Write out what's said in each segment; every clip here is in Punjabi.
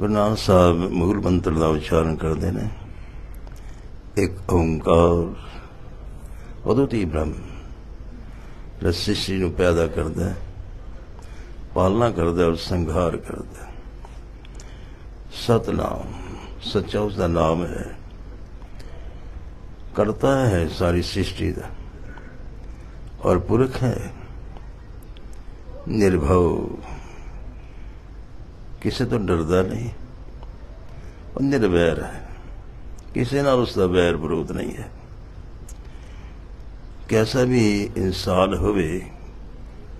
ਗੁਰੂ ਨਾਨਕ ਸਾਹਿਬ ਮੂਲ ਮੰਤਰ ਦਾ ਉਚਾਰਨ ਕਰਦੇ ਨੇ। ਇੱਕ ਓੰਕਾਰ ਅਦੁੱਤੀ ਬ੍ਰਹਮ ਜਿਹੜਾ ਸ੍ਰਿਸ਼ਟੀ ਨੂੰ ਪੈਦਾ ਕਰਦਾ ਹੈ, ਪਾਲਣਾ ਕਰਦਾ ਔਰ ਸੰਘਾਰ ਕਰਦਾ ਹੈ। ਸਤਨਾਮ, ਸੱਚਾ ਉਸ ਦਾ ਨਾਮ ਹੈ। ਕਰਤਾ ਹੈ ਸਾਰੀ ਸ੍ਰਿਸ਼ਟੀ ਦਾ ਔਰ ਪੁਰਖ ਹੈ। ਨਿਰਭਉ ਕਿਸੇ ਤੋਂ ਡਰਦਾ ਨਹੀਂ। ਉਹ ਨਿਰਵੈਰ ਹੈ। ਕਿਸੇ ਨਾਲ ਉਸ ਦਾ ਵੈਰ ਵਿਰੋਧ ਨਹੀਂ ਹੈ। ਕੈਸਾ ਵੀ ਇਨਸਾਨ ਹੋਵੇ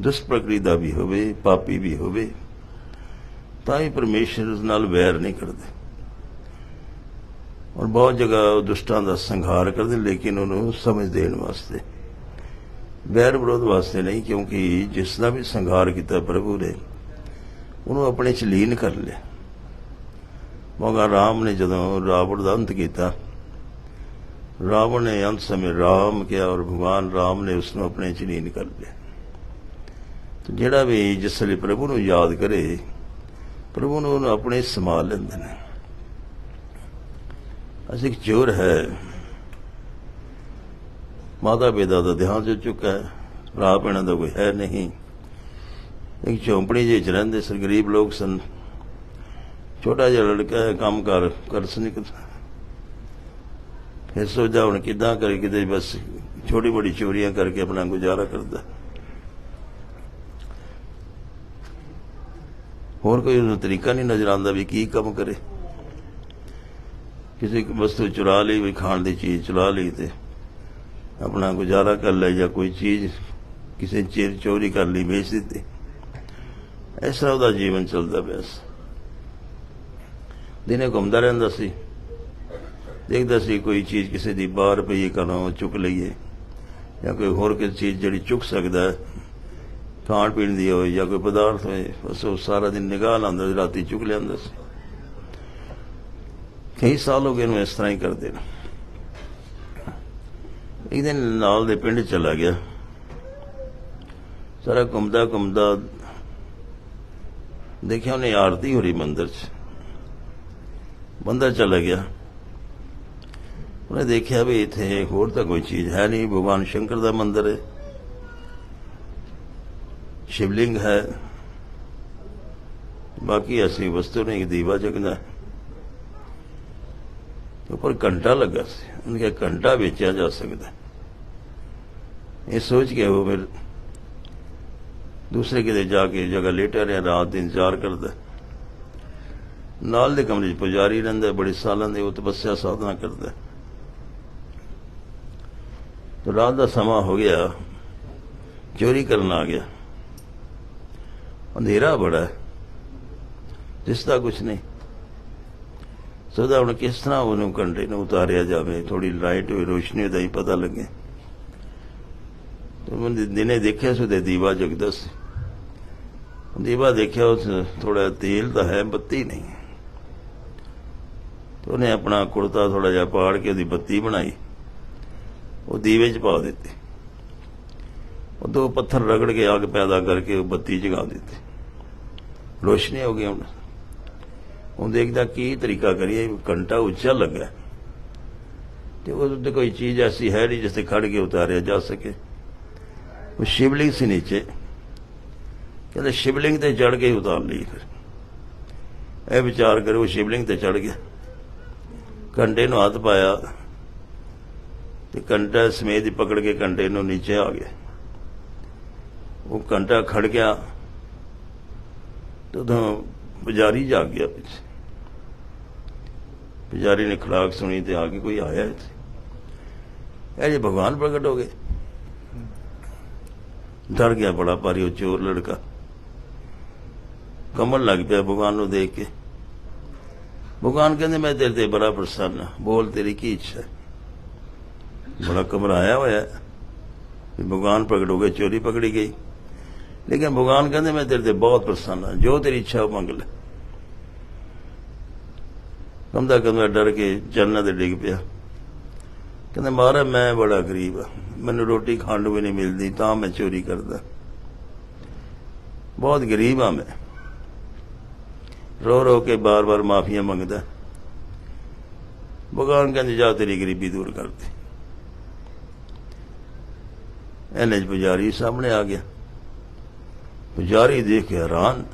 ਦੁਸ਼ਟ ਪ੍ਰਕ੍ਰਿਤੀ ਦਾ ਵੀ ਹੋਵੇ, ਪਾਪੀ ਵੀ ਹੋਵੇ, ਤਾਂ ਹੀ ਪਰਮੇਸ਼ਰ ਉਸ ਨਾਲ ਵੈਰ ਨਹੀਂ ਕਰਦੇ। ਔਰ ਬਹੁਤ ਜਗ੍ਹਾ ਉਹ ਦੁਸ਼ਟਾਂ ਦਾ ਸੰਘਾਰ ਕਰਦੇ, ਲੇਕਿਨ ਉਹਨੂੰ ਸਮਝ ਦੇਣ ਵਾਸਤੇ। ਵੈਰ ਵਿਰੋਧ ਵਾਸਤੇ ਨਹੀਂ, ਕਿਉਂਕਿ ਜਿਸ ਦਾ ਵੀ ਸੰਘਾਰ ਕੀਤਾ ਪ੍ਰਭੂ ਨੇ ਉਹਨੂੰ ਆਪਣੇ ਚ ਲੀਨ ਕਰ ਲਿਆ। ਮਗਾ ਰਾਮ ਨੇ ਜਦੋਂ ਰਾਵਣ ਦਾ ਅੰਤ ਕੀਤਾ, ਰਾਵਣ ਨੇ ਅੰਤ ਸਮੇਂ ਰਾਮ ਕਿਹਾ ਔਰ ਭਗਵਾਨ ਰਾਮ ਨੇ ਉਸ ਨੂੰ ਆਪਣੇ ਚ ਲੀਨ ਕਰ ਲਿਆ। ਤੇ ਜਿਹੜਾ ਵੀ ਜਿਸ ਲਈ ਪ੍ਰਭੂ ਨੂੰ ਯਾਦ ਕਰੇ, ਪ੍ਰਭੂ ਨੂੰ ਉਹਨੂੰ ਆਪਣੇ ਸੰਭਾਲ ਲੈਂਦੇ ਨੇ। ਅਸੀਂ ਇੱਕ ਚੋਰ ਹੈ। ਮਾਤਾ ਪਿਤਾ ਦਾ ਦੇਹਾਂਤ ਹੋ ਚੁੱਕਾ ਹੈ। ਭਰਾ ਭੈਣਾਂ ਦਾ ਕੋਈ ਹੈ ਨਹੀਂ। ਇੱਕ ਝੌਂਪੜੀ ਜਿਹੇ ਚ ਰਹਿੰਦੇ ਸਨ, ਗਰੀਬ ਲੋਕ ਸਨ। ਛੋਟਾ ਜਿਹਾ ਲੜਕਾ ਕੰਮ ਕਰ ਕਰ ਸਕਦਾ ਫਿਰ ਸੋਚਦਾ ਹੁਣ ਕਿੱਦਾਂ ਕਰੇ, ਕਿਤੇ ਬਸ ਛੋਟੀ ਬੜੀ ਚੋਰੀਆਂ ਕਰਕੇ ਆਪਣਾ ਗੁਜ਼ਾਰਾ ਕਰਦਾ। ਹੋਰ ਕੋਈ ਉਹਨੂੰ ਤਰੀਕਾ ਨਹੀਂ ਨਜ਼ਰ ਆਉਂਦਾ ਵੀ ਕੀ ਕੰਮ ਕਰੇ। ਕਿਸੇ ਵਸਤੂ ਚੁਰਾ ਲਈ, ਵੀ ਖਾਣ ਦੀ ਚੀਜ਼ ਚੁਰਾ ਲਈ ਤੇ ਆਪਣਾ ਗੁਜ਼ਾਰਾ ਕਰ ਲਿਆ ਜਾਂ ਕੋਈ ਚੀਜ਼ ਕਿਸੇ ਚੀਜ਼ ਚੋਰੀ ਕਰ ਲਈ, ਵੇਚ ਦਿੱਤੀ। ਇਸ ਤਰ੍ਹਾਂ ਉਹਦਾ ਜੀਵਨ ਚੱਲਦਾ ਪਿਆ ਸੀ। ਦਿਨੇ ਘੁੰਮਦਾ ਰਹਿੰਦਾ ਸੀ। ਦੇਖਦਾ ਸੀ ਕੋਈ ਚੀਜ਼ ਕਿਸੇ ਦੀ ਬਾਹਰ ਪਈ ਹੈ ਚੁੱਕ ਲਈਏ ਜਾਂ ਕੋਈ ਹੋਰ ਕਿਸੇ ਚੀਜ਼ ਜਿਹੜੀ ਚੁੱਕ ਸਕਦਾ ਹੈ, ਖਾਣ ਪੀਣ ਦੀ ਹੋਏ ਜਾਂ ਕੋਈ ਪਦਾਰਥ ਹੋਏ, ਬਸ ਉਹ ਸਾਰਾ ਦਿਨ ਨਿਗਾਹ ਲਾਉਂਦਾ ਸੀ, ਰਾਤੀ ਚੁੱਕ ਲਿਆਂਦਾ ਸੀ। ਕਈ ਸਾਲ ਹੋ ਗਏ ਨੂੰ ਇਸ ਤਰ੍ਹਾਂ ਹੀ ਕਰਦੇ ਨੇ। ਇੱਕ ਦਿਨ ਨਾਲ ਦੇ ਪਿੰਡ ਚਲਾ ਗਿਆ। ਸਾਰਾ ਘੁੰਮਦਾ ਘੁੰਮਦਾ ਦੇਖਿਆ ਉਹਨੇ ਆਰਤੀ ਹੋ ਰਹੀ ਮੰਦਰ 'ਚ। ਬੰਦਾ ਚਲਾ ਗਿਆ। ਉਹਨੇ ਦੇਖਿਆ ਵੀ ਇੱਥੇ ਹੋਰ ਤਾਂ ਕੋਈ ਚੀਜ਼ ਹੈ ਨਹੀਂ। ਭਗਵਾਨ ਸ਼ੰਕਰ ਦਾ ਮੰਦਰ ਹੈ। ਸ਼ਿਵਲਿੰਗ ਹੈ। ਬਾਕੀ ਅਸੀਂ ਵਸਤੂ ਨਹੀਂ, ਦੀਵਾ ਜਗਦਾ ਉੱਪਰ ਘੰਟਾ ਲੱਗਾ ਸੀ। ਉਹਨੇ ਕਿਹਾ ਘੰਟਾ ਵੇਚਿਆ ਜਾ ਸਕਦਾ ਇਹ ਸੋਚ ਕੇ ਉਹ ਫਿਰ ਦੂਸਰੇ ਕਿਤੇ ਜਾ ਕੇ ਜਗ੍ਹਾ ਲੇਟਿਆ ਰਿਹਾ, ਰਾਤ ਦਿਨ ਇੰਤਜ਼ਾਰ ਕਰਦਾ। ਨਾਲ ਦੇ ਕਮਰੇ 'ਚ ਪੁਜਾਰੀ ਰਹਿੰਦਾ, ਬੜੇ ਸਾਲਾਂ ਦੇ ਉਹ ਤਪੱਸਿਆ ਸਾਧਨਾ ਕਰਦਾ। ਤੇ ਰਾਤ ਦਾ ਸਮਾਂ ਹੋ ਗਿਆ, ਚੋਰੀ ਕਰਨ ਆ ਗਿਆ। ਅੰਧੇਰਾ ਬੜਾ ਹੈ ਦਿਸਦਾ ਕੁਛ ਨਹੀਂ। ਸਦਾ ਹੁਣ ਕਿਸ ਤਰ੍ਹਾਂ ਉਹਨੂੰ ਕੰਡੇ ਨੂੰ ਉਤਾਰਿਆ ਜਾਵੇ ਥੋੜੀ ਲਾਈਟ ਹੋਈ ਰੋਸ਼ਨੀ ਦਾ ਹੀ ਪਤਾ ਲੱਗੇ। ਤੇ ਮੈਂ ਦਿਨੇ ਦੇਖਿਆ ਸੋ ਤੇ ਦੀਵਾ ਜਗਦਾ ਸੀ। ਦੀਵਾ ਦੇਖਿਆ ਉਸ ਥੋੜਾ ਤੇਲ ਤਾਂ ਹੈ, ਬੱਤੀ ਨਹੀਂ। ਤੇ ਉਹਨੇ ਆਪਣਾ ਕੁੜਤਾ ਥੋੜਾ ਜਿਹਾ ਪਾੜ ਕੇ ਉਹਦੀ ਬੱਤੀ ਬਣਾਈ। ਉਹ ਦੀਵੇ 'ਚ ਪਾ ਦਿੱਤੀ। ਉਹ ਦੋ ਪੱਥਰ ਰਗੜ ਕੇ ਅੱਗ ਪੈਦਾ ਕਰਕੇ ਉਹ ਬੱਤੀ ਜਗਾ ਦਿੱਤੀ। ਰੋਸ਼ਨੀ ਹੋ ਗਈ ਹੁਣ। ਹੁਣ ਦੇਖਦਾ ਕੀ ਤਰੀਕਾ ਕਰੀਏ, ਘੰਟਾ ਉੱਚਾ ਲੱਗਾ। ਤੇ ਉਹ ਤੇ ਕੋਈ ਚੀਜ਼ ਐਸੀ ਹੈ ਨਹੀਂ ਜਿਸ ਤੇ ਖੜ ਕੇ ਉਤਾਰਿਆ ਜਾ ਸਕੇ। ਉਹ ਸ਼ਿਵਲਿੰਗ ਸੀ ਨੀਚੇ। ਕਹਿੰਦੇ ਸ਼ਿਵਲਿੰਗ ਤੇ ਚੜ ਕੇ ਉਤਾਰ ਲਈ ਫਿਰ। ਇਹ ਵਿਚਾਰ ਕਰੇ ਸ਼ਿਵਲਿੰਗ ਤੇ ਚੜ ਗਿਆ। ਘੰਟੇ ਨੂੰ ਹੱਥ ਪਾਇਆ ਤੇ ਕੰਟਾ ਸਮੇਤ ਹੀ ਪਕੜ ਕੇ ਘੰਟੇ ਨੂੰ ਨੀਚੇ ਆ ਗਿਆ। ਉਹ ਕੰਟਾ ਖੜ ਗਿਆ ਤਦੋਂ ਪੁਜਾਰੀ ਜਾਗ ਗਿਆ ਪਿੱਛੇ। ਪੁਜਾਰੀ ਨੇ ਖੜਾਕ ਸੁਣੀ ਤੇ ਆ ਕੇ ਕੋਈ ਆਇਆ ਇੱਥੇ। ਇਹ ਜੇ ਭਗਵਾਨ ਪ੍ਰਗਟ ਹੋ ਗਏ। ਡਰ ਗਿਆ ਬੜਾ ਭਾਰੀ, ਉਹ ਚੋਰ ਲੜਕਾ। ਕਮਲ ਲੱਗ ਪਿਆ ਭਗਵਾਨ ਨੂੰ ਦੇਖ ਕੇ। ਭਗਵਾਨ ਕਹਿੰਦੇ, ਮੈਂ ਤੇਰੇ ਤੇ ਬੜਾ ਪ੍ਰਸੰਨ ਹਾਂ। ਬੋਲ ਤੇਰੀ ਕੀ ਇੱਛਾ ਹੈ? ਬੜਾ ਘਬਰਾਇਆ ਹੋਇਆ ਵੀ ਭਗਵਾਨ ਪ੍ਰਗਟ ਹੋ ਗਏ, ਚੋਰੀ ਪਕੜੀ ਗਈ। ਲੇਕਿਨ ਭਗਵਾਨ ਕਹਿੰਦੇ, ਮੈਂ ਤੇਰੇ ਤੇ ਬਹੁਤ ਪ੍ਰਸੰਨ ਹਾਂ। ਜੋ ਤੇਰੀ ਇੱਛਾ ਉਹ ਮੰਗ ਲੈ। ਕੰਦਾ ਕੰਦਾ ਡਰ ਕੇ ਚਰਨਾਂ ਤੇ ਡਿੱਗ ਪਿਆ? ਕਹਿੰਦਾ, ਮਹਾਰਾਜ, ਮੈਂ ਬੜਾ ਗਰੀਬ ਆ ਮੈਨੂੰ ਰੋਟੀ ਖਾਣ ਨੂੰ ਵੀ ਨਹੀਂ ਮਿਲਦੀ, ਤਾਂ ਮੈਂ ਚੋਰੀ ਕਰਦਾ। ਬਹੁਤ ਗਰੀਬ ਆ ਮੈਂ। ਰੋ ਰੋ ਕੇ ਬਾਰ-ਬਾਰ ਮਾਫੀਆਂ ਮੰਗਦਾ। ਭਗਵਾਨ ਕਹਿੰਦੇ, ਜਾ ਤੇਰੀ ਗਰੀਬੀ ਦੂਰ ਕਰ ਦੇ। ਇਹਨੇ ਪੁਜਾਰੀ ਸਾਹਮਣੇ ਆ ਗਿਆ। ਪੁਜਾਰੀ ਦੇਖ ਕੇ ਹੈਰਾਨ।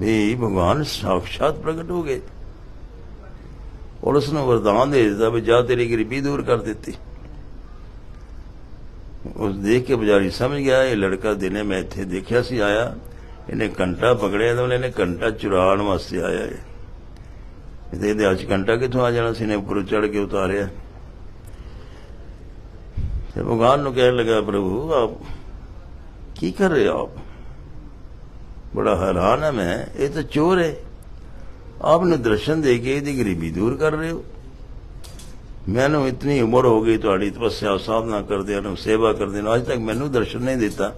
ਵੀ ਭਗਵਾਨ ਸਾਖਸ਼ਾਤ ਪ੍ਰਗਟ ਹੋ ਗਏ। ਔਰ ਉਸ ਨੂੰ ਵਰਦਾਨ ਦੇ ਦਿੱਤਾ ਵੀ ਜਾ ਤੇਰੀ ਗਰੀਬੀ ਦੂਰ ਕਰ ਦਿੱਤੀ। ਉਸ ਦੇਖ ਕੇ ਪੁਜਾਰੀ ਸਮਝ ਗਿਆ, ਇਹ ਲੜਕਾ ਦਿਨੇ ਮੈਂ ਇੱਥੇ ਦੇਖਿਆ ਸੀ, ਆਇਆ। ਇਹਨੇ ਘੰਟਾ ਪਕੜਿਆ ਤਾਂ ਉਹਨੇ ਘੰਟਾ ਚੁਰਾਉਣ ਵਾਸਤੇ ਆਇਆ ਹੈ। ਇਹਦੇ ਦੇ ਅੱਜ ਘੰਟਾ ਕਿੱਥੋਂ ਆ ਜਾਣਾ ਸੀ ਨੇ ਉੱਪਰ ਚੜ ਕੇ ਉਤਾਰਿਆ। ਤੇ ਭਗਵਾਨ ਨੂੰ ਕਹਿਣ ਲੱਗਾ, ਪ੍ਰਭੂ, ਆਪ ਕੀ ਕਰ ਰਹੇ ਹੋ ਆਪ? ਬੜਾ ਹੈਰਾਨ ਹੈ ਮੈਂ। ਇਹ ਤਾਂ ਚੋਰ ਹੈ। ਆਪ ਨੂੰ ਦਰਸ਼ਨ ਦੇ ਕੇ ਇਹਦੀ ਗਰੀਬੀ ਦੂਰ ਕਰ ਰਹੇ ਹੋ। ਮੈਨੂੰ ਇਤਨੀ ਉਮਰ ਹੋ ਗਈ ਤੁਹਾਡੀ ਤਪੱਸਿਆ ਸਾਧਨਾ ਕਰਦੇ ਨੂੰ, ਸੇਵਾ ਕਰਦੇ ਨੂੰ, ਅੱਜ ਤੱਕ ਮੈਨੂੰ ਦਰਸ਼ਨ ਨਹੀਂ ਦਿੱਤਾ।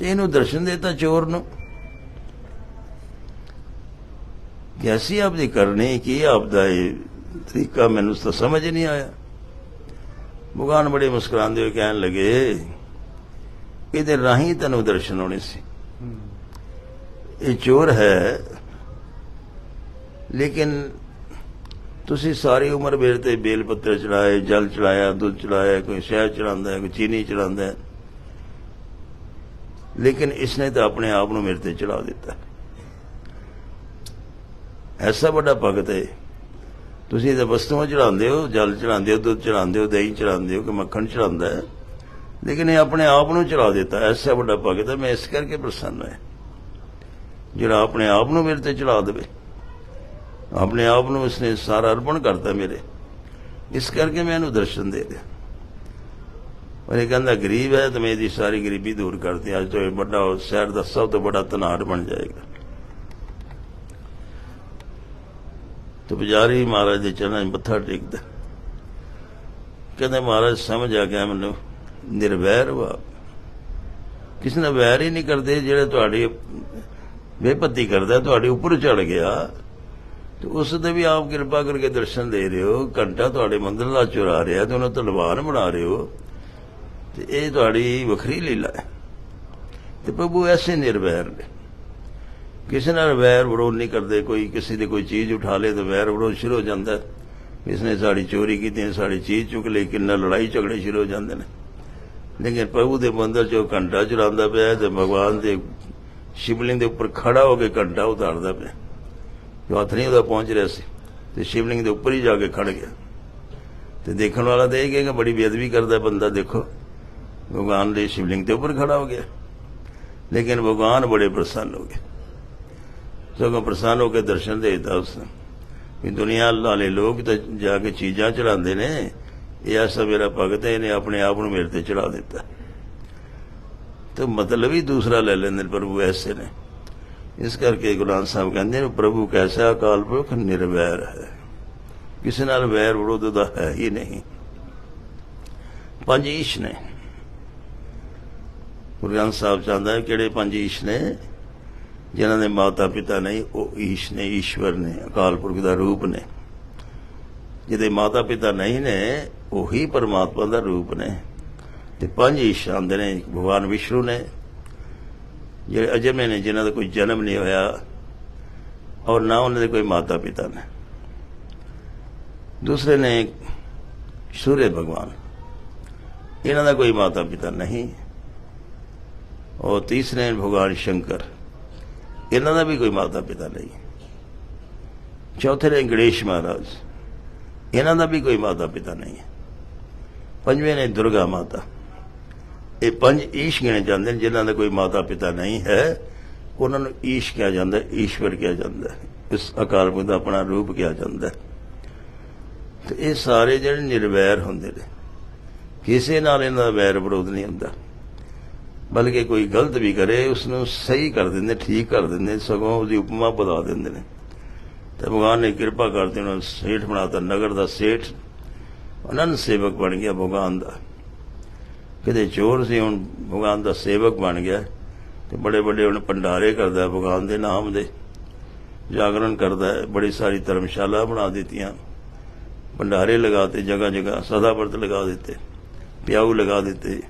ਤੇ ਇਹਨੂੰ ਦਰਸ਼ਨ ਦੇਤਾ ਚੋਰ ਨੂੰ। ਕੈਸੀ ਆਪਦੀ ਕਰਨੀ, ਕੀ ਆਪਦਾ ਇਹ ਤਰੀਕਾ ਮੈਨੂੰ ਤਾਂ ਸਮਝ ਨਹੀਂ ਆਇਆ। ਭਗਵਾਨ ਬੜੇ ਮੁਸਕਰਾਉਂਦੇ ਹੋਏ ਕਹਿਣ ਲੱਗੇ, ਇਹਦੇ ਰਾਹੀਂ ਤੈਨੂੰ ਦਰਸ਼ਨ ਹੋਣੇ ਸੀ। ਇਹ ਚੋਰ ਹੈ, ਲੇਕਿਨ ਤੁਸੀਂ ਸਾਰੀ ਉਮਰ ਮੇਰੇ ਤੇ ਬੇਲ ਪੱਤਰ ਚੜਾਏ, ਜਲ ਚੜਾਇਆ, ਦੁੱਧ ਚੜਾਇਆ, ਕੋਈ ਸ਼ਹਿਦ ਚੜਾਉਂਦਾ, ਕੋਈ ਚੀਨੀ ਚੜਾਉਂਦਾ ਲੇਕਿਨ ਇਸਨੇ ਤਾਂ ਆਪਣੇ ਆਪ ਨੂੰ ਮੇਰੇ ਤੇ ਚੜਾ ਦਿੱਤਾ। ਐਸਾ ਵੱਡਾ ਭਗਤ ਹੈ। ਤੁਸੀਂ ਤਾਂ ਵਸਤੂਆਂ ਚੜਾਉਂਦੇ ਹੋ, ਜਲ ਚੜਾਉਂਦੇ ਹੋ, ਦੁੱਧ ਚੜਾਉਂਦੇ ਹੋ, ਦਹੀਂ ਚੜਾਉਂਦੇ ਹੋ ਕਿ ਮੱਖਣ ਚੜਾਉਂਦਾ ਹੈ। ਲੇਕਿਨ ਇਹ ਆਪਣੇ ਆਪ ਨੂੰ ਚੜਾ ਦਿੱਤਾ। ਐਸਾ ਵੱਡਾ ਭਗਤ ਹੈ। ਮੈਂ ਇਸ ਕਰਕੇ ਪ੍ਰਸੰਨ ਹਾਂ। ਜਿਹੜਾ ਆਪਣੇ ਆਪ ਨੂੰ ਮੇਰੇ ਤੇ ਚੜਾ ਦੇਵੇ। ਆਪਣੇ ਆਪ ਨੂੰ ਉਸਨੇ ਸਾਰਾ ਅਰਪਣ ਕਰਤਾ ਮੇਰੇ। ਇਸ ਕਰਕੇ ਮੈਂ ਇਹਨੂੰ ਦਰਸ਼ਨ ਦੇ ਰਿਹਾ ਉਹ ਇਹ ਕਹਿੰਦਾ, ਗਰੀਬ ਹੈ ਤੇ ਮੈਂ ਇਹਦੀ ਸਾਰੀ ਗਰੀਬੀ ਦੂਰ ਕਰਦੀ ਅੱਜ ਤੋਂ ਇਹ ਵੱਡਾ ਸ਼ਹਿਰ ਦਾ ਸਭ ਤੋਂ ਵੱਡਾ ਤਨਾੜ ਬਣ ਜਾਏਗਾ। ਤੇ ਪੁਜਾਰੀ ਮਹਾਰਾਜ ਦੇ ਚਰਨਾਂ 'ਚ ਮੱਥਾ ਟੇਕਦਾ। ਕਹਿੰਦੇ, ਮਹਾਰਾਜ, ਸਮਝ ਆ ਗਿਆ ਮੈਨੂੰ, ਨਿਰਵੈਰ ਵਾ ਕਿਸੇ ਨਾਲ ਵੈਰ ਹੀ ਨਹੀਂ ਕਰਦੇ ਜਿਹੜੇ ਤੁਹਾਡੀ ਬੇਪਤੀ ਕਰਦਾ, ਤੁਹਾਡੇ ਉੱਪਰ ਚੜ ਗਿਆ। ਤੇ ਉਸ ਦੇ ਵੀ ਆਪ ਕਿਰਪਾ ਕਰਕੇ ਦਰਸ਼ਨ ਦੇ ਰਹੇ ਹੋ, ਘੰਟਾ ਤੁਹਾਡੇ ਮੰਦਰ ਦਾ ਚੁਰਾ ਰਿਹਾ ਤੇ ਉਹਨੂੰ ਤਲਵਾਰ ਬਣਾ ਰਹੇ ਹੋ। ਤੇ ਇਹ ਤੁਹਾਡੀ ਵੱਖਰੀ ਲੀਲਾ ਹੈ। ਤੇ ਪ੍ਰਭੂ ਐਸੇ ਨਿਰਵੈਰ ਨੇ। ਕਿਸੇ ਨਾਲ ਵੈਰ ਵਿਰੋਧ ਨਹੀਂ ਕਰਦੇ, ਕੋਈ ਕਿਸੇ ਦੀ ਕੋਈ ਚੀਜ਼ ਉਠਾ ਲੇ ਤਾਂ ਵੈਰ ਵਿਰੋਧ ਸ਼ੁਰੂ ਹੋ ਜਾਂਦਾ ਹੈ। ਇਸਨੇ ਸਾਡੀ ਚੋਰੀ ਕੀਤੀ ਸਾਡੀ ਚੀਜ਼ ਚੁੱਕ ਲਈ, ਕਿੰਨਾ ਲੜਾਈ ਝਗੜੇ ਸ਼ੁਰੂ ਹੋ ਜਾਂਦੇ ਨੇ। ਲੇਕਿਨ ਪ੍ਰਭੂ ਦੇ ਮੰਦਰ ਚੋਂ ਘੰਟਾ ਚੁਰਾਉਂਦਾ ਪਿਆ ਤੇ ਭਗਵਾਨ ਦੇ ਸ਼ਿਵਲਿੰਗ ਦੇ ਉੱਪਰ ਖੜਾ ਹੋ ਕੇ ਘੰਟਾ ਉਤਾਰਦਾ ਪਿਆ ਜੋ ਹੱਥ ਨਹੀਂ ਉਹਦਾ ਪਹੁੰਚ ਰਿਹਾ ਸੀ ਤੇ ਸ਼ਿਵਲਿੰਗ ਦੇ ਉੱਪਰ ਹੀ ਜਾ ਕੇ ਖੜ ਗਿਆ। ਤੇ ਦੇਖਣ ਵਾਲਾ ਤਾਂ ਇਹ ਕਹੇਗਾ, ਬੜੀ ਬੇਅਦਬੀ ਕਰਦਾ ਬੰਦਾ, ਦੇਖੋ। ਭਗਵਾਨ ਲਈ ਸ਼ਿਵਲਿੰਗ ਦੇ ਉੱਪਰ ਖੜਾ ਹੋ ਗਿਆ ਲੇਕਿਨ ਭਗਵਾਨ ਬੜੇ ਪ੍ਰਸੰਨ ਹੋ ਗਏ ਸਗੋਂ ਪ੍ਰਸੰਨ ਹੋ ਕੇ ਦਰਸ਼ਨ ਦੇ ਦਿੱਤਾ ਉਸਨੇ ਵੀ ਦੁਨੀਆ ਵਾਲੇ ਲੋਕ ਤਾਂ ਜਾ ਕੇ ਚੀਜ਼ਾਂ ਚੜਾਉਂਦੇ ਨੇ ਇਹ ਐਸਾ ਮੇਰਾ ਭਗਤ ਹੈ ਇਹਨੇ ਆਪਣੇ ਆਪ ਨੂੰ ਮੇਰੇ ਤੇ ਚੜਾ ਦਿੱਤਾ ਤੇ ਮਤਲਬ ਹੀ ਦੂਸਰਾ ਲੈ ਲੈਂਦੇ ਨੇ ਪ੍ਰਭੂ ਐਸੇ ਨੇ ਇਸ ਕਰਕੇ ਗੁਰੂ ਨਾਨਕ ਸਾਹਿਬ ਕਹਿੰਦੇ ਨੇ ਪ੍ਰਭੂ ਕੈਸਾ ਅਕਾਲ ਪੁਰਖ ਨਿਰਵੈਰ ਹੈ ਕਿਸੇ ਨਾਲ ਵੈਰ ਵਿਰੋਧ ਦਾ ਹੈ ਹੀ ਨਹੀਂ ਪੰਜ ਈਸ਼ ਨੇ ਗੁਰੂ ਗ੍ਰੰਥ ਸਾਹਿਬ ਚਾਹੁੰਦਾ ਹੈ ਕਿਹੜੇ ਪੰਜ ਈਸ਼ ਨੇ? ਜਿਨ੍ਹਾਂ ਦੇ ਮਾਤਾ ਪਿਤਾ ਨਹੀਂ ਉਹ ਈਸ਼ ਨੇ, ਈਸ਼ਵਰ ਨੇ, ਅਕਾਲ ਪੁਰਖ ਦਾ ਰੂਪ ਨੇ। ਜਿਹਦੇ ਮਾਤਾ ਪਿਤਾ ਨਹੀਂ ਨੇ, ਉਹੀ ਪਰਮਾਤਮਾ ਦਾ ਰੂਪ ਨੇ। ਤੇ ਪੰਜ ਈਸ਼ ਆਉਂਦੇ ਨੇ, ਭਗਵਾਨ ਵਿਸ਼ਨੂੰ ਨੇ। ਜਿਹੜੇ ਅਜਮੇ ਨੇ, ਜਿਨ੍ਹਾਂ ਦਾ ਕੋਈ ਜਨਮ ਨਹੀਂ ਹੋਇਆ, ਔਰ ਨਾ ਉਹਨਾਂ ਦੇ ਕੋਈ ਮਾਤਾ ਪਿਤਾ ਨੇ। ਦੂਸਰੇ ਨੇ ਸੂਰਜ ਭਗਵਾਨ। ਇਹਨਾਂ ਦਾ ਕੋਈ ਮਾਤਾ ਪਿਤਾ ਨਹੀਂ। ਔਰ ਤੀਸਰੇ ਨੇ ਭਗਵਾਨ ਸ਼ੰਕਰ। ਇਹਨਾਂ ਦਾ ਵੀ ਕੋਈ ਮਾਤਾ ਪਿਤਾ ਨਹੀਂ। ਚੌਥੇ ਨੇ ਗਣੇਸ਼ ਮਹਾਰਾਜ। ਇਹਨਾਂ ਦਾ ਵੀ ਕੋਈ ਮਾਤਾ ਪਿਤਾ ਨਹੀਂ। ਹੈ ਪੰਜਵੇਂ ਨੇ ਦੁਰਗਾ ਮਾਤਾ। ਇਹ ਪੰਜ ਈਸ਼ ਗਿਣੇ ਜਾਂਦੇ ਨੇ, ਜਿਨ੍ਹਾਂ ਦਾ ਕੋਈ ਮਾਤਾ ਪਿਤਾ ਨਹੀਂ ਹੈ। ਉਹਨਾਂ ਨੂੰ ਈਸ਼ ਕਿਹਾ ਜਾਂਦਾ ਈਸ਼ਵਰ ਕਿਹਾ ਜਾਂਦਾ ਇਸ ਅਕਾਲ ਪੁਰਖ ਦਾ ਆਪਣਾ ਰੂਪ ਕਿਹਾ ਜਾਂਦਾ ਹੈ। ਤੇ ਇਹ ਸਾਰੇ ਜਿਹੜੇ ਨਿਰਵੈਰ ਹੁੰਦੇ ਨੇ, ਕਿਸੇ ਨਾਲ ਇਹਨਾਂ ਦਾ ਵੈਰ ਵਿਰੋਧ ਨਹੀਂ ਹੁੰਦਾ। ਬਲਕਿ ਕੋਈ ਗਲਤ ਵੀ ਕਰੇ ਉਸ ਨੂੰ ਸਹੀ ਕਰ ਦਿੰਦੇ, ਠੀਕ ਕਰ ਦਿੰਦੇ, ਸਗੋਂ ਉਹਦੀ ਉਪਮਾ ਬਦਲਾ ਦਿੰਦੇ ਨੇ। ਤੇ ਭਗਵਾਨ ਨੇ ਕਿਰਪਾ ਕਰਦੇ ਉਹਨਾਂ ਨੂੰ ਸੇਠ ਬਣਾਤਾ, ਨਗਰ ਦਾ ਸੇਠ। ਅਨੰਦ ਸੇਵਕ ਬਣ ਗਿਆ ਭਗਵਾਨ ਦਾ। ਕਿਤੇ ਚੋਰ ਸੀ, ਹੁਣ ਭਗਵਾਨ ਦਾ ਸੇਵਕ ਬਣ ਗਿਆ। ਤੇ ਬੜੇ ਵੱਡੇ ਹੁਣ ਭੰਡਾਰੇ ਕਰਦਾ ਭਗਵਾਨ ਦੇ ਨਾਮ ਦੇ। ਜਾਗਰਣ ਕਰਦਾ ਹੈ ਬੜੀ ਸਾਰੀ ਧਰਮਸ਼ਾਲਾ ਬਣਾ ਦਿੱਤੀਆਂ। ਭੰਡਾਰੇ ਲਗਾਤੇ ਜਗ੍ਹਾ ਜਗ੍ਹਾ ਸਦਾ ਵਰਤ ਲਗਾ ਦਿੱਤੇ, ਪਿਆਉ ਲਗਾ ਦਿੱਤੇ।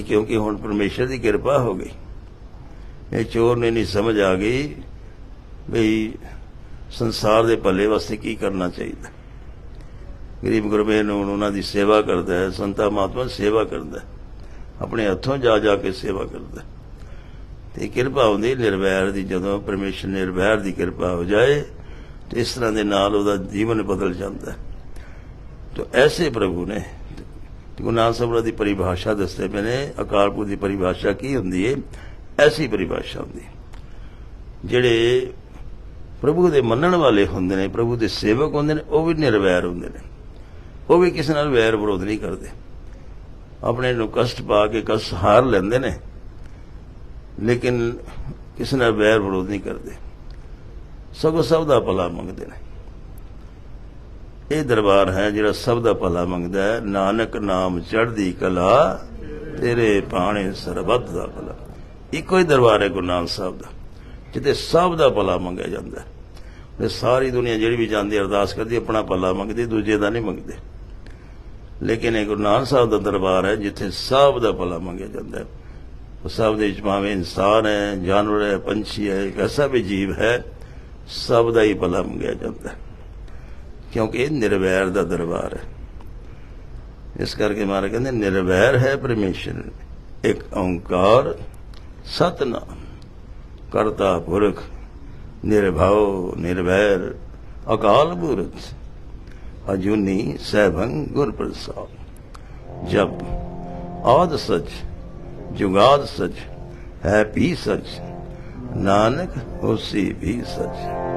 ਕਿਉਂਕਿ ਹੁਣ ਪਰਮੇਸ਼ਰ ਦੀ ਕਿਰਪਾ ਹੋ ਗਈ। ਇਹ ਚੋਰ ਨੇ ਨਹੀਂ ਸਮਝ ਆ ਗਈ ਵੀ ਸੰਸਾਰ ਦੇ ਭਲੇ ਵਾਸਤੇ ਕੀ ਕਰਨਾ ਚਾਹੀਦਾ। ਗਰੀਬ ਗੁਰਬੇ ਨੂੰ ਉਹਨਾਂ ਦੀ ਸੇਵਾ ਕਰਦਾ ਹੈ, ਸੰਤਾ ਮਹਾਤਮਾ ਸੇਵਾ ਕਰਦਾ ਆਪਣੇ ਹੱਥੋਂ ਜਾ ਜਾ ਕੇ ਸੇਵਾ ਕਰਦਾ ਹੈ। ਤੇ ਕਿਰਪਾ ਹੁੰਦੀ ਨਿਰਵੈਰ ਦੀ, ਜਦੋਂ ਪਰਮੇਸ਼ਰ ਨਿਰਵੈਰ ਦੀ ਕਿਰਪਾ ਹੋ ਜਾਏ, ਤੇ ਇਸ ਤਰ੍ਹਾਂ ਦੇ ਨਾਲ ਉਹਦਾ ਜੀਵਨ ਬਦਲ ਜਾਂਦਾ ਹੈ। ਐਸੇ ਪ੍ਰਭੂ ਨੇ ਗੁਰੂ ਨਾਨਕ ਸਾਹਿਬ ਦੀ ਪਰਿਭਾਸ਼ਾ ਦੱਸਦੇ ਪਏ ਨੇ, ਅਕਾਲ ਪੁਰਖ ਦੀ ਪਰਿਭਾਸ਼ਾ ਕੀ ਹੁੰਦੀ ਹੈ ਐਸੀ ਪਰਿਭਾਸ਼ਾ ਹੁੰਦੀ ਜਿਹੜੇ ਪ੍ਰਭੂ ਦੇ ਮੰਨਣ ਵਾਲੇ ਹੁੰਦੇ ਨੇ, ਪ੍ਰਭੂ ਦੇ ਸੇਵਕ ਹੁੰਦੇ ਨੇ, ਉਹ ਵੀ ਨਿਰਵੈਰ ਹੁੰਦੇ ਨੇ। ਉਹ ਵੀ ਕਿਸੇ ਨਾਲ ਵੈਰ ਵਿਰੋਧ ਨਹੀਂ ਕਰਦੇ। ਆਪਣੇ ਨੂੰ ਕਸ਼ਟ ਪਾ ਕੇ ਕਸ਼ਟ ਹਾਰ ਲੈਂਦੇ ਨੇ, ਲੇਕਿਨ ਕਿਸੇ ਨਾਲ ਵੈਰ ਵਿਰੋਧ ਨਹੀਂ ਕਰਦੇ। ਸਗੋਂ ਸਭ ਦਾ ਭਲਾ ਮੰਗਦੇ ਨੇ। ਇਹ ਦਰਬਾਰ ਹੈ ਜਿਹੜਾ ਸਭ ਦਾ ਭਲਾ ਮੰਗਦਾ ਹੈ। ਨਾਨਕ ਨਾਮ ਚੜ੍ਹਦੀ ਕਲਾ, ਤੇਰੇ ਪਾਣੇ ਸਰਬੱਤ ਦਾ ਭਲਾ। ਇੱਕੋ ਹੀ ਦਰਬਾਰ ਹੈ ਗੁਰੂ ਨਾਨਕ ਸਾਹਿਬ ਦਾ, ਜਿੱਥੇ ਸਭ ਦਾ ਭਲਾ ਮੰਗਿਆ ਜਾਂਦਾ ਹੈ। ਤੇ ਸਾਰੀ ਦੁਨੀਆ ਜਿਹੜੀ ਵੀ ਜਾਂਦੀ ਅਰਦਾਸ ਕਰਦੀ ਆਪਣਾ ਭਲਾ ਮੰਗਦੀ, ਦੂਜੇ ਦਾ ਨਹੀਂ ਮੰਗਦੇ। ਲੇਕਿਨ ਇਹ ਗੁਰੂ ਨਾਨਕ ਸਾਹਿਬ ਦਾ ਦਰਬਾਰ ਹੈ, ਜਿੱਥੇ ਸਭ ਦਾ ਭਲਾ ਮੰਗਿਆ ਜਾਂਦਾ ਹੈ। ਉਹ ਸਭ ਦੇ ਵਿੱਚ ਭਾਵੇਂ ਇਨਸਾਨ ਹੈ, ਜਾਨਵਰ ਹੈ, ਪੰਛੀ ਹੈ, ਇੱਕ ਐਸਾ ਵੀ ਜੀਵ ਹੈ, ਸਭ ਦਾ ਹੀ ਭਲਾ ਮੰਗਿਆ ਜਾਂਦਾ ਹੈ। ਕਿਉਂਕਿ ਇਹ ਨਿਰਵੈਰ ਦਾ ਦਰਬਾਰ ਹੈ। ਇਸ ਕਰਕੇ ਮਾਰੇ ਕਹਿੰਦੇ, ਨਿਰਵੈਰ ਹੈ ਪਰਮੇਸ਼ਰ, ਇੱਕ ਓੰਕਾਰ ਸਤਨਾਮ। ਕਰਤਾ ਪੁਰਖ, ਨਿਰਭਉ, ਨਿਰਵੈਰ, ਅਕਾਲ ਪੁਰਖ, ਅਜੂਨੀ ਸੈਭੰ ਗੁਰ ਪ੍ਰਸਾਦ ਜਬ ਆਦ ਸਚ, ਜੁਗਾਦ ਸਚ, ਹੈ ਪੀ ਸਚ, ਨਾਨਕ ਹੋਸੀ ਵੀ ਸਚ।